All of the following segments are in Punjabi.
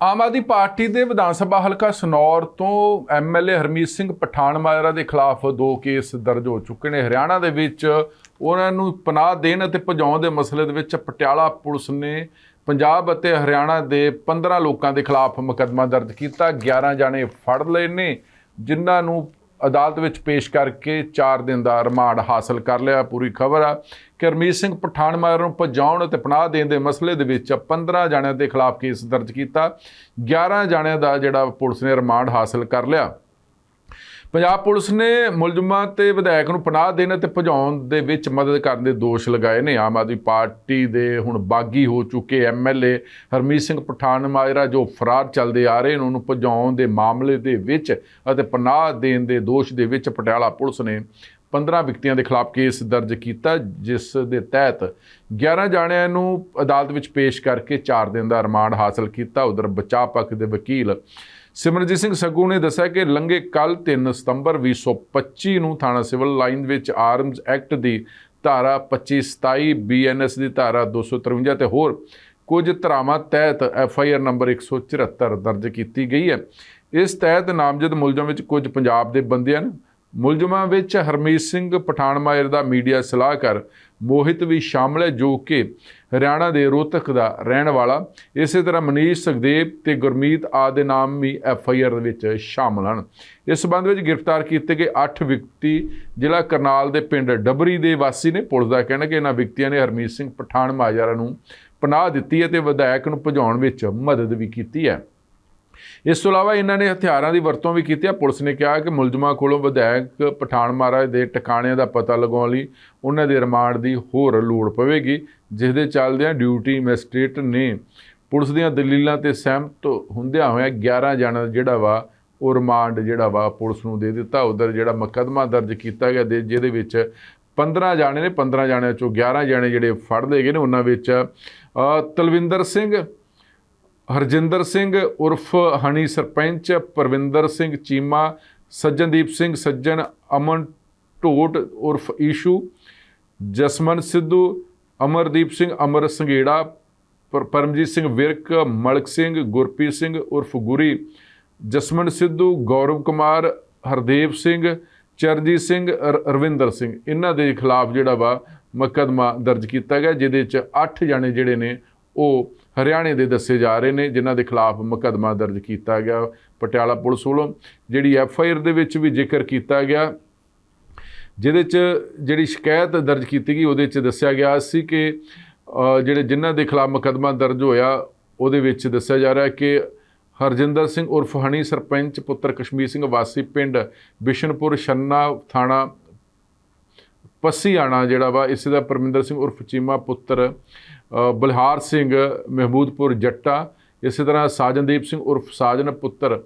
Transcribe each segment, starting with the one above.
ਆਮ ਆਦਮੀ ਪਾਰਟੀ ਦੇ ਵਿਧਾਨ ਸਭਾ ਹਲਕਾ ਸਨੌਰ ਤੋਂ ਐਮਐਲਏ ਹਰਮੀਤ ਸਿੰਘ ਪਠਾਨਮਾਜਰਾ ਦੇ ਖਿਲਾਫ ਦੋ ਕੇਸ ਦਰਜ ਹੋ ਚੁੱਕੇ ਨੇ। ਹਰਿਆਣਾ ਦੇ ਵਿੱਚ ਉਹਨਾਂ ਨੂੰ ਪਨਾਹ ਦੇਣ ਅਤੇ ਭਜਾਉਣ ਦੇ ਮਸਲੇ ਦੇ ਵਿੱਚ ਪਟਿਆਲਾ ਪੁਲਿਸ ਨੇ ਪੰਜਾਬ ਅਤੇ ਹਰਿਆਣਾ ਦੇ 15 ਲੋਕਾਂ ਦੇ ਖਿਲਾਫ ਮੁਕੱਦਮਾ ਦਰਜ ਕੀਤਾ। 11 ਜਾਣੇ ਫੜ ਲਏ ਨੇ, ਜਿਨ੍ਹਾਂ ਨੂੰ ਅਦਾਲਤ ਵਿੱਚ ਪੇਸ਼ ਕਰਕੇ 4 ਦਿਨ ਦਾ ਰਿਮਾਂਡ ਹਾਸਲ ਕਰ ਲਿਆ। ਪੂਰੀ ਖਬਰ ਆ ਕਿ ਰਮੀਤ ਸਿੰਘ ਪਠਾਨ ਨੂੰ ਭਜਾਉਣ ਅਤੇ ਪਨਾਹ ਦੇਣ ਦੇ ਮਸਲੇ ਦੇ ਵਿੱਚ 15 ਜਾਣਿਆਂ ਦੇ ਖਿਲਾਫ ਕੇਸ ਦਰਜ ਕੀਤਾ। 11 ਜਾਣਿਆਂ ਦਾ ਜਿਹੜਾ ਪੁਲਿਸ ਨੇ ਰਿਮਾਂਡ ਹਾਸਲ ਕਰ ਲਿਆ। ਪੰਜਾਬ ਪੁਲਿਸ ਨੇ ਮੁਲਜ਼ਮਾਂ ਤੇ ਵਿਧਾਇਕ ਨੂੰ ਪਨਾਹ ਦੇਣ ਅਤੇ ਭਜਾਉਣ ਦੇ ਵਿੱਚ ਮਦਦ ਕਰਨ ਦੇ ਦੋਸ਼ ਲਗਾਏ ਨੇ। ਆਮ ਆਦਮੀ ਪਾਰਟੀ ਦੇ ਹੁਣ ਬਾਗੀ ਹੋ ਚੁੱਕੇ ਐਮਐਲਏ ਹਰਮੀਤ ਸਿੰਘ ਪਠਾਨ ਮਾਜਰਾ ਜੋ ਫਰਾਰ ਚੱਲਦੇ ਆ ਰਹੇ ਨੇ, ਉਹਨੂੰ ਭਜਾਉਣ ਦੇ ਮਾਮਲੇ ਦੇ ਵਿੱਚ ਅਤੇ ਪਨਾਹ ਦੇਣ ਦੇ ਦੋਸ਼ ਦੇ ਵਿੱਚ ਪਟਿਆਲਾ ਪੁਲਿਸ ਨੇ 15 ਵਿਅਕਤੀਆਂ ਦੇ ਖਿਲਾਫ ਕੇਸ ਦਰਜ ਕੀਤਾ, ਜਿਸ ਦੇ ਤਹਿਤ 11 ਜਾਣਿਆਂ ਨੂੰ ਅਦਾਲਤ ਵਿੱਚ ਪੇਸ਼ ਕਰਕੇ 4 ਦਿਨ ਦਾ ਰਿਮਾਂਡ ਹਾਸਲ ਕੀਤਾ। ਉਧਰ ਬਚਾਅ ਪੱਖ ਦੇ ਵਕੀਲ ਸਿਮਰਜੀਤ ਸਿੰਘ ਸੱਗੂ ਨੇ ਦੱਸਿਆ ਕਿ ਲੰਘੇ ਕੱਲ 3 ਸਤੰਬਰ 2025 ਨੂੰ ਥਾਣਾ ਸਿਵਲ ਲਾਈਨ ਵਿੱਚ ਆਰਮਜ਼ ਐਕਟ ਦੀ ਧਾਰਾ 25 27 ਬੀਐਨਐਸ ਦੀ ਧਾਰਾ 253 ਤੇ ਹੋਰ ਕੁਝ ਧਾਰਾਵਾਂ ਤਹਿਤ ਐਫ ਆਈ ਆਰ ਨੰਬਰ 174 ਦਰਜ ਕੀਤੀ ਗਈ ਹੈ। ਇਸ ਤਹਿਤ ਨਾਮਜ਼ਦ ਮੁਲਜ਼ਮ ਵਿੱਚ ਕੁਝ ਪੰਜਾਬ ਦੇ ਬੰਦੇ ਹਨ। ਮੁਲਜ਼ਮਾਂ ਵਿੱਚ ਹਰਮੀਤ ਸਿੰਘ ਪਠਾਨਮਾਇਰ ਦਾ ਮੀਡੀਆ ਸਲਾਹਕਾਰ, ਮੋਹਿਤ ਵੀ ਸ਼ਾਮਲ ਹੈ, ਜੋ ਕਿ ਹਰਿਆਣਾ ਦੇ ਰੋਹਤਕ ਦਾ ਰਹਿਣ ਵਾਲਾ। ਇਸੇ ਤਰ੍ਹਾਂ ਮਨੀਸ਼ ਸੁਖਦੇਵ ਤੇ ਗੁਰਮੀਤ ਆਦ ਦੇ ਨਾਮ ਵੀ ਐਫ ਆਈ ਆਰ ਵਿੱਚ ਸ਼ਾਮਲ ਹਨ। ਇਸ ਸਬੰਧ ਵਿੱਚ ਗ੍ਰਿਫਤਾਰ ਕੀਤੇ ਗਏ 8 ਵਿਅਕਤੀ ਜ਼ਿਲ੍ਹਾ ਕਰਨਾਲ ਦੇ ਪਿੰਡ ਡਬਰੀ ਦੇ ਵਾਸੀ ਨੇ ਪੁਲਿਸ ਦਾ ਕਹਿਣਾ ਕਿ ਇਹਨਾਂ ਵਿਅਕਤੀਆਂ ਨੇ ਹਰਮੀਤ ਸਿੰਘ ਪਠਾਨ ਨੂੰ ਪਨਾਹ ਦਿੱਤੀ ਹੈ ਤੇ ਵਿਧਾਇਕ ਨੂੰ ਭਜਾਉਣ ਵਿੱਚ ਮਦਦ ਵੀ ਕੀਤੀ ਹੈ। ਇਸ ਤੋਂ ਇਲਾਵਾ ਇਹਨਾਂ ਨੇ ਹਥਿਆਰਾਂ ਦੀ ਵਰਤੋਂ ਵੀ ਕੀਤੀ ਹੈ ਪੁਲਿਸ ਨੇ ਕਿਹਾ ਕਿ ਮੁਲਜ਼ਮਾਂ ਕੋਲੋਂ ਵਿਧਾਇਕ ਪਠਾਨ ਮਹਾਰਾਜ ਦੇ ਟਿਕਾਣਿਆਂ ਦਾ ਪਤਾ ਲਗਾਉਣ ਲਈ ਉਹਨਾਂ ਦੇ ਰਿਮਾਂਡ ਦੀ ਹੋਰ ਲੋੜ ਪਵੇਗੀ ਜਿਸ ਦੇ ਚੱਲਦਿਆਂ ਡਿਊਟੀ ਮੈਜਿਸਟ੍ਰੇਟ ਨੇ ਪੁਲਿਸ ਦੀਆਂ ਦਲੀਲਾਂ ਤੇ ਸਹਿਮਤ ਹੁੰਦਿਆਂ ਹੋਇਆਂ 11 ਜਣਾਂ ਜਿਹੜਾ ਵਾ, ਉਹ ਰਿਮਾਂਡ ਜਿਹੜਾ ਵਾ ਪੁਲਿਸ ਨੂੰ ਦੇ ਦਿੱਤਾ। ਉਧਰ ਜਿਹੜਾ ਮੁਕੱਦਮਾ ਦਰਜ ਕੀਤਾ ਗਿਆ ਦੇ, ਜਿਹਦੇ ਵਿੱਚ 15 ਜਾਣੇ ਨੇ 15 ਜਾਣਿਆਂ ਚੋਂ 11 ਜਾਣੇ ਜਿਹੜੇ ਫੜ ਲਏ ਗਏ ਨੇ। ਉਹਨਾਂ ਵਿੱਚ ਤਲਵਿੰਦਰ ਸਿੰਘ ਹਰਜਿੰਦਰ ਸਿੰਘ ਉਰਫ ਹਣੀ ਸਰਪੰਚ, ਪਰਵਿੰਦਰ ਸਿੰਘ ਚੀਮਾ ਸੱਜਣਦੀਪ ਸਿੰਘ ਸੱਜਣ, ਅਮਨ ਢੋਟ ਉਰਫ ਈਸ਼ੂ, ਜਸਮਨ ਸਿੱਧੂ, ਅਮਰਦੀਪ ਸਿੰਘ ਅਮਰ ਸੰਘੇੜਾ ਪਰਮਜੀਤ ਸਿੰਘ ਵਿਰਕ, ਮਲਕ ਸਿੰਘ, ਗੁਰਪ੍ਰੀਤ ਸਿੰਘ ਉਰਫ ਗੁਰੀ, ਜਸਮਨ ਸਿੱਧੂ, ਗੌਰਵ ਕੁਮਾਰ, ਹਰਦੇਵ ਸਿੰਘ ਚਰਜੀਤ ਸਿੰਘ ਰਵਿੰਦਰ ਸਿੰਘ। ਇਹਨਾਂ ਦੇ ਖਿਲਾਫ ਜਿਹੜਾ ਵਾ ਮੁਕੱਦਮਾ ਦਰਜ ਕੀਤਾ ਗਿਆ, ਜਿਹਦੇ ਚ 8 ਜਣੇ ਜਿਹੜੇ ਨੇ, ਉਹ ਹਰਿਆਣੇ ਦੇ ਦੱਸੇ ਜਾ ਰਹੇ ਨੇ, ਜਿਨ੍ਹਾਂ ਦੇ ਖਿਲਾਫ ਮੁਕੱਦਮਾ ਦਰਜ ਕੀਤਾ ਗਿਆ, ਪਟਿਆਲਾ ਪੁਲਿਸ ਵੱਲੋਂ, ਜਿਹੜੀ ਐਫ ਆਈ ਆਰ ਦੇ ਵਿੱਚ ਵੀ ਜ਼ਿਕਰ ਕੀਤਾ ਗਿਆ, ਜਿਹਦੇ ਚ ਜਿਹੜੀ ਸ਼ਿਕਾਇਤ ਦਰਜ ਕੀਤੀ ਗਈ, ਉਹਦੇ ਚ ਦੱਸਿਆ ਗਿਆ ਸੀ ਕਿ ਜਿਹੜੇ ਜਿਨ੍ਹਾਂ ਦੇ ਖਿਲਾਫ ਮੁਕੱਦਮਾ ਦਰਜ ਹੋਇਆ, ਉਹਦੇ ਵਿੱਚ ਦੱਸਿਆ ਜਾ ਰਿਹਾ ਹੈ ਕਿ ਹਰਜਿੰਦਰ ਸਿੰਘ ਉਰਫ ਹਣੀ ਸਰਪੰਚ, ਪੁੱਤਰ ਕਸ਼ਮੀਰ ਸਿੰਘ ਵਾਸੀ ਪਿੰਡ ਬਿਸ਼ਨਪੁਰ ਛੰਨਾ ਥਾਣਾ ਪੱਸੀਆਣਾ ਜਿਹੜਾ ਵਾ, ਇਸੇ ਦਾ ਪਰਮਿੰਦਰ ਸਿੰਘ ਉਰਫ ਚੀਮਾ ਪੁੱਤਰ ਬਲਿਹਾਰ ਸਿੰਘ, ਮਹਿਮੂਦਪੁਰ ਜੱਟਾ, ਇਸੇ ਤਰ੍ਹਾਂ ਸਾਜਨਦੀਪ ਸਿੰਘ ਉਰਫ ਸਾਜਨ ਪੁੱਤਰ,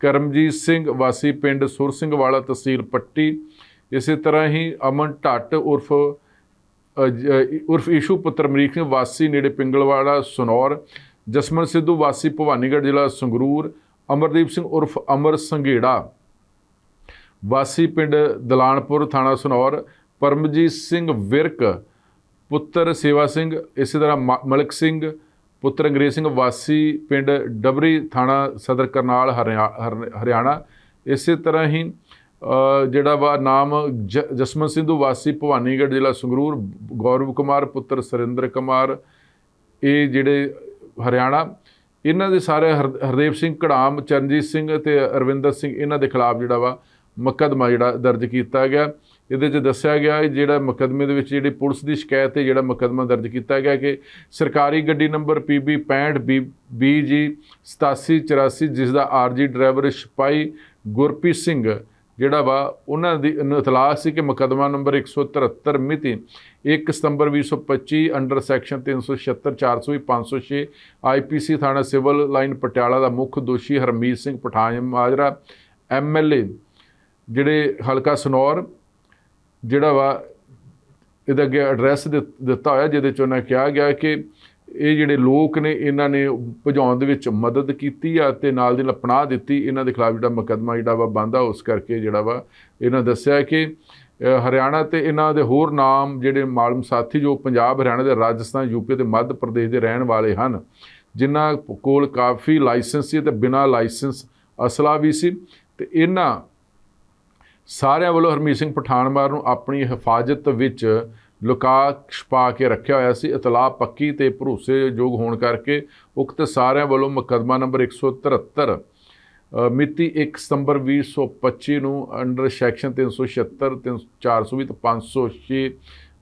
ਕਰਮਜੀਤ ਸਿੰਘ ਵਾਸੀ ਪਿੰਡ ਸੁਰ ਸਿੰਘ ਵਾਲਾ ਤਹਿਸੀਲ ਪੱਟੀ, ਇਸੇ ਤਰ੍ਹਾਂ ਹੀ ਅਮਨ ਢੱਟ ਉਰਫ ਉਰਫ ਈਸ਼ੂ ਪੁੱਤਰ ਮਰੀਕ ਸਿੰਘ ਵਾਸੀ ਨੇੜੇ ਪਿੰਗਲਵਾੜਾ, ਸਨੌਰ, ਜਸਮਨ ਸਿੱਧੂ ਵਾਸੀ ਭਵਾਨੀਗੜ੍ਹ ਜ਼ਿਲ੍ਹਾ ਸੰਗਰੂਰ, ਅਮਰਦੀਪ ਸਿੰਘ ਉਰਫ ਅਮਰ ਸੰਘੇੜਾ, ਵਾਸੀ ਪਿੰਡ ਦਲਾਨਪੁਰ ਥਾਣਾ ਸਨੌਰ, ਪਰਮਜੀਤ ਸਿੰਘ ਵਿਰਕ ਪੁੱਤਰ ਸੇਵਾ ਸਿੰਘ, ਇਸੇ ਤਰ੍ਹਾਂ ਮ- ਮਲਕ ਸਿੰਘ, ਪੁੱਤਰ ਅੰਗਰੇਜ਼ ਸਿੰਘ ਵਾਸੀ ਪਿੰਡ ਡਬਰੀ ਥਾਣਾ ਸਦਰ ਕਰਨਾਲ, ਹਰਿਆ- ਹਰ- ਹਰਿਆਣਾ। ਇਸੇ ਤਰ੍ਹਾਂ ਹੀ ਜਿਹੜਾ ਵਾ ਨਾਮ ਜ- ਜਸਮਨ ਸਿੰਧੂ ਵਾਸੀ ਭਵਾਨੀਗੜ੍ਹ ਜ਼ਿਲ੍ਹਾ ਸੰਗਰੂਰ, ਗੌਰਵ ਕੁਮਾਰ, ਪੁੱਤਰ ਸੁਰਿੰਦਰ ਕੁਮਾਰ, ਇਹ ਜਿਹੜੇ ਹਰਿਆਣਾ। ਇਹਨਾਂ ਦੇ ਸਾਰੇ ਹਰ- ਹਰਦੇਵ ਸਿੰਘ ਕੜਾਮ ਚਰਨਜੀਤ ਸਿੰਘ ਤੇ ਅਰਵਿੰਦਰ ਸਿੰਘ, ਇਹਨਾਂ ਦੇ ਖਿਲਾਫ ਜਿਹੜਾ ਵਾ ਮੁਕੱਦਮਾ ਜਿਹੜਾ ਦਰਜ ਕੀਤਾ ਗਿਆ। ਇਹਦੇ 'ਚ ਦੱਸਿਆ ਗਿਆ ਜਿਹੜਾ ਮੁਕੱਦਮੇ ਦੇ ਵਿੱਚ ਜਿਹੜੀ ਪੁਲਿਸ ਦੀ ਸ਼ਿਕਾਇਤ ਤੇ ਜਿਹੜਾ ਮੁਕੱਦਮਾ ਦਰਜ ਕੀਤਾ ਗਿਆ ਕਿ ਸਰਕਾਰੀ ਗੱਡੀ ਨੰਬਰ PB 65 BG 8784 ਜਿਸ ਦਾ ਆਰਜੀ ਡਰਾਈਵਰ ਸਿਪਾਹੀ ਗੁਰਪ੍ਰੀਤ ਸਿੰਘ ਜਿਹੜਾ ਵਾ, ਉਹਨਾਂ ਦੀ ਨੂੰ ਇਤਲਾਹ ਸੀ ਕਿ ਮੁਕੱਦਮਾ ਨੰਬਰ 173 ਮਿਤੀ 1 ਸਤੰਬਰ 2025 ਅੰਡਰ ਸੈਕਸ਼ਨ 376 400 506 ਆਈਪੀਸੀ ਥਾਣਾ ਸਿਵਲ ਲਾਈਨ ਪਟਿਆਲਾ ਦਾ ਮੁੱਖ ਦੋਸ਼ੀ ਹਰਮੀਤ ਸਿੰਘ ਪਠਾਨ ਮਾਜਰਾ ਐਮਐਲਏ ਜਿਹੜੇ ਹਲਕਾ ਸਨੌਰ ਜਿਹੜਾ ਵਾ ਇਹਦਾ ਅੱਗੇ ਐਡਰੈਸ ਦਿੱਤਾ ਹੋਇਆ, ਜਿਹਦੇ ਚ ਉਹਨਾਂ ਕਿਹਾ ਗਿਆ ਕਿ ਇਹ ਜਿਹੜੇ ਲੋਕ ਨੇ, ਇਹਨਾਂ ਨੇ ਭਜਾਉਣ ਦੇ ਵਿੱਚ ਮਦਦ ਕੀਤੀ ਆ ਤੇ ਨਾਲ ਦੀ ਨਾਲ ਪਨਾਹ ਦਿੱਤੀ। ਇਹਨਾਂ ਦੇ ਖਿਲਾਫ ਜਿਹੜਾ ਮੁਕੱਦਮਾ ਜਿਹੜਾ ਵਾ ਬੰਦਾ ਉਸ ਕਰਕੇ ਜਿਹੜਾ ਵਾ ਇਹਨਾਂ ਦੱਸਿਆ ਕਿ ਹਰਿਆਣਾ ਤੇ ਇਹਨਾਂ ਦੇ ਹੋਰ ਨਾਮ ਜਿਹੜੇ ਮਾਲਮ ਸਾਥੀ ਜੋ ਪੰਜਾਬ, ਹਰਿਆਣਾ ਦੇ ਰਾਜਸਥਾਨ ਯੂਪੀ ਤੇ ਮੱਧ ਪ੍ਰਦੇਸ਼ ਦੇ ਰਹਿਣ ਵਾਲੇ ਹਨ, ਜਿਨ੍ਹਾਂ ਕੋਲ ਕਾਫੀ ਲਾਇਸੈਂਸ ਸੀ ਤੇ ਬਿਨਾਂ ਲਾਇਸੈਂਸ ਅਸਲਾ ਵੀ ਸੀ ਤੇ ਇਹਨਾਂ ਸਾਰਿਆਂ ਵੱਲੋਂ ਹਰਮੀਤ ਸਿੰਘ ਪਠਾਨਮਾਰ ਨੂੰ ਆਪਣੀ ਹਿਫਾਜ਼ਤ ਵਿੱਚ ਲੁਕਾ ਛਪਾ ਕੇ ਰੱਖਿਆ ਹੋਇਆ ਸੀ। ਇਤਲਾਹ ਪੱਕੀ ਤੇ ਭਰੋਸੇਯੋਗ ਹੋਣ ਕਰਕੇ ਉਕਤ ਸਾਰਿਆਂ ਵੱਲੋਂ ਮੁਕੱਦਮਾ ਨੰਬਰ 173 ਅ, ਮਿਤੀ 1 ਸਤੰਬਰ 2025 ਨੂੰ ਅੰਡਰ ਸੈਕਸ਼ਨ 376 300 420 ਤੇ 506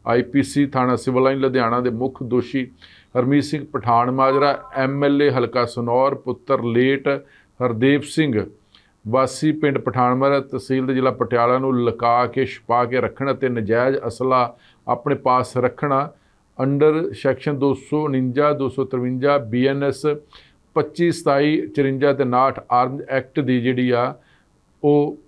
ਆਈਪੀਸੀ ਥਾਣਾ ਸਿਵਲ ਲਾਈਨ ਲੁਧਿਆਣਾ ਦੇ ਮੁੱਖ ਦੋਸ਼ੀ ਹਰਮੀਤ ਸਿੰਘ ਪਠਾਨ ਮਾਜਰਾ ਐਮਐਲਏ ਹਲਕਾ ਸਨੌਰ ਪੁੱਤਰ ਲੇਟ ਹਰਦੇਵ ਸਿੰਘ ਵਾਸੀ ਪਿੰਡ ਪਠਾਨਮਰਾ ਤਹਿਸੀਲ ਦੇ ਜ਼ਿਲ੍ਹਾ ਪਟਿਆਲਾ ਨੂੰ ਲਕਾ ਕੇ, ਛੁਪਾ ਕੇ ਰੱਖਣ ਅਤੇ ਨਜਾਇਜ਼ ਅਸਲਾ ਆਪਣੇ ਪਾਸ ਰੱਖਣਾ, ਅੰਡਰ ਸੈਕਸ਼ਨ 249 253 ਬੀਐਨਐਸ 25 27 54 ਤੇ 59 ਆਰਮਡ ਐਕਟ ਦੀ ਜਿਹੜੀ ਆ, ਉਹ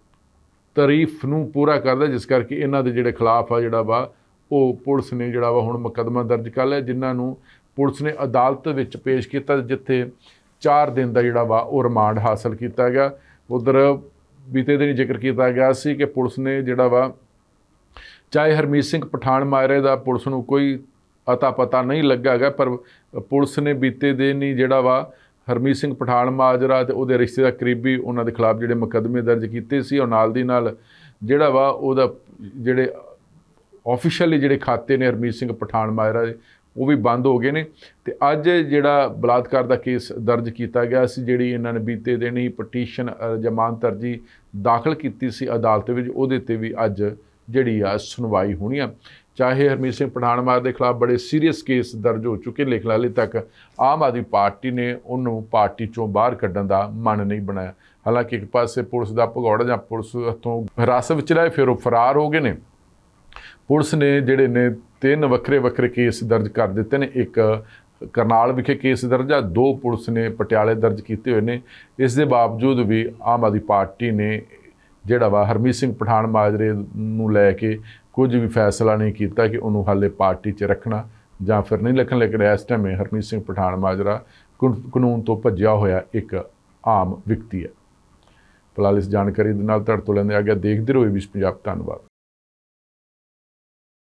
ਤਾਰੀਫ ਨੂੰ ਪੂਰਾ ਕਰਦਾ, ਜਿਸ ਕਰਕੇ ਇਹਨਾਂ ਦੇ ਜਿਹੜੇ ਖਿਲਾਫ ਆ ਜਿਹੜਾ ਵਾ, ਉਹ ਪੁਲਿਸ ਨੇ ਜਿਹੜਾ ਵਾ ਹੁਣ ਮੁਕੱਦਮਾ ਦਰਜ ਕਰ ਲਿਆ, ਜਿਨ੍ਹਾਂ ਨੂੰ ਪੁਲਿਸ ਨੇ ਅਦਾਲਤ ਵਿੱਚ ਪੇਸ਼ ਕੀਤਾ, ਜਿੱਥੇ 4 ਦਿਨ ਦਾ ਜਿਹੜਾ ਵਾ ਉਹ ਰਿਮਾਂਡ ਹਾਸਲ ਕੀਤਾ ਗਿਆ। ਉਧਰ ਬੀਤੇ ਦਿਨ ਜ਼ਿਕਰ ਕੀਤਾ ਗਿਆ ਸੀ ਕਿ ਪੁਲਿਸ ਨੇ ਜਿਹੜਾ ਵਾ, ਚਾਹੇ ਹਰਮੀਤ ਸਿੰਘ ਪਠਾਨ ਮਾਇਰੇ ਦਾ ਪੁਲਿਸ ਨੂੰ ਕੋਈ ਅਤਾ ਪਤਾ ਨਹੀਂ ਲੱਗਾ ਹੈਗਾ, ਪਰ ਪੁਲਿਸ ਨੇ ਬੀਤੇ ਦਿਨ ਹੀ ਜਿਹੜਾ ਵਾ, ਹਰਮੀਤ ਸਿੰਘ ਪਠਾਨ ਮਾਜਰਾ ਤੇ ਉਹਦੇ ਰਿਸ਼ਤੇਦਾਰ ਕਰੀਬੀ ਉਹਨਾਂ ਦੇ ਖਿਲਾਫ ਜਿਹੜੇ ਮੁਕੱਦਮੇ ਦਰਜ ਕੀਤੇ ਸੀ ਔਰ ਨਾਲ ਦੀ ਨਾਲ ਜਿਹੜਾ ਵਾ ਉਹਦਾ ਜਿਹੜੇ ਆਫੀਸ਼ੀਅਲੀ ਜਿਹੜੇ ਖਾਤੇ ਨੇ ਹਰਮੀਤ ਸਿੰਘ ਪਠਾਨ ਮਾਜਰਾ ਦੇ ਉਹ ਵੀ ਬੰਦ ਹੋ ਗਏ ਨੇ। ਤੇ ਅੱਜ ਜਿਹੜਾ ਬਲਾਤਕਾਰ ਦਾ ਕੇਸ ਦਰਜ ਕੀਤਾ ਗਿਆ ਸੀ ਜਿਹੜੀ ਇਹਨਾਂ ਨੇ ਬੀਤੇ ਦਿਨ ਹੀ ਪਟੀਸ਼ਨ ਅ, ਜ਼ਮਾਨਤ ਅਰਜੀ ਦਾਖਲ ਕੀਤੀ ਸੀ ਅਦਾਲਤ ਵਿੱਚ ਉਹਦੇ ਤੇ ਵੀ ਅੱਜ ਜਿਹੜੀ ਆ ਸੁਣਵਾਈ ਹੋਣੀ ਆ। ਚਾਹੇ ਹਰਮੀਤ ਸਿੰਘ ਪਠਾਨਮਾਰ ਦੇ ਖਿਲਾਫ ਬੜੇ ਸੀਰੀਅਸ ਕੇਸ ਦਰਜ ਹੋ ਚੁੱਕੇ ਲੇਕਿਨ ਹਾਲੇ ਤੱਕ ਆਮ ਆਦਮੀ ਪਾਰਟੀ ਨੇ ਉਹਨੂੰ ਪਾਰਟੀ ਚੋਂ ਬਾਹਰ ਕੱਢਣ ਦਾ ਮਨ ਨਹੀਂ ਬਣਾਇਆ। ਹਾਲਾਂਕਿ ਇੱਕ ਪਾਸੇ ਪੁਲਿਸ ਦਾ ਭਗੌੜਾ ਜਾਂ ਪੁਲਿਸ ਹੱਥੋਂ ਹਿਰਾਸਤ ਵਿੱਚ ਰਹੇ ਫਿਰ ਉਹ ਫਰਾਰ ਹੋ ਗਏ ਨੇ। ਪੁਲਿਸ ਨੇ ਜਿਹੜੇ ਨੇ ਤਿੰਨ ਵੱਖਰੇ ਵੱਖਰੇ ਕੇਸ ਦਰਜ ਕਰ ਦਿੱਤੇ ਨੇ। ਇੱਕ ਕਰਨਾਲ ਵਿਖੇ ਕੇਸ ਦਰਜ ਆ, ਦੋ ਪੁਲਿਸ ਨੇ ਪਟਿਆਲੇ ਦਰਜ ਕੀਤੇ ਹੋਏ ਨੇ। ਇਸ ਦੇ ਬਾਵਜੂਦ ਵੀ ਆਮ ਆਦਮੀ ਪਾਰਟੀ ਨੇ ਜਿਹੜਾ ਵਾ ਹਰਮੀਤ ਸਿੰਘ ਪਠਾਨ ਮਾਜਰੇ ਨੂੰ ਲੈ ਕੇ ਕੁਝ ਵੀ ਫੈਸਲਾ ਨਹੀਂ ਕੀਤਾ ਕਿ ਉਹਨੂੰ ਹਾਲੇ ਪਾਰਟੀ 'ਚ ਰੱਖਣਾ ਜਾਂ ਫਿਰ ਨਹੀਂ ਰੱਖਣ, ਲੇਕਿਨ ਇਸ ਟਾਈਮ ਹਰਮੀਤ ਸਿੰਘ ਪਠਾਨ ਮਾਜਰਾ ਕਾਨੂੰਨ ਤੋਂ ਭੱਜਿਆ ਹੋਇਆ ਇੱਕ ਆਮ ਵਿਅਕਤੀ ਹੈ। ਫਿਲਹਾਲ ਇਸ ਜਾਣਕਾਰੀ ਦੇ ਨਾਲ ਤੁਹਾਡੇ ਤੋਂ ਲੈਂਦੇ ਆ ਗਿਆ ਦੇਖਦੇ ਰਹੋ ਇਸ ਪੰਜਾਬ ਧੰਨਵਾਦ।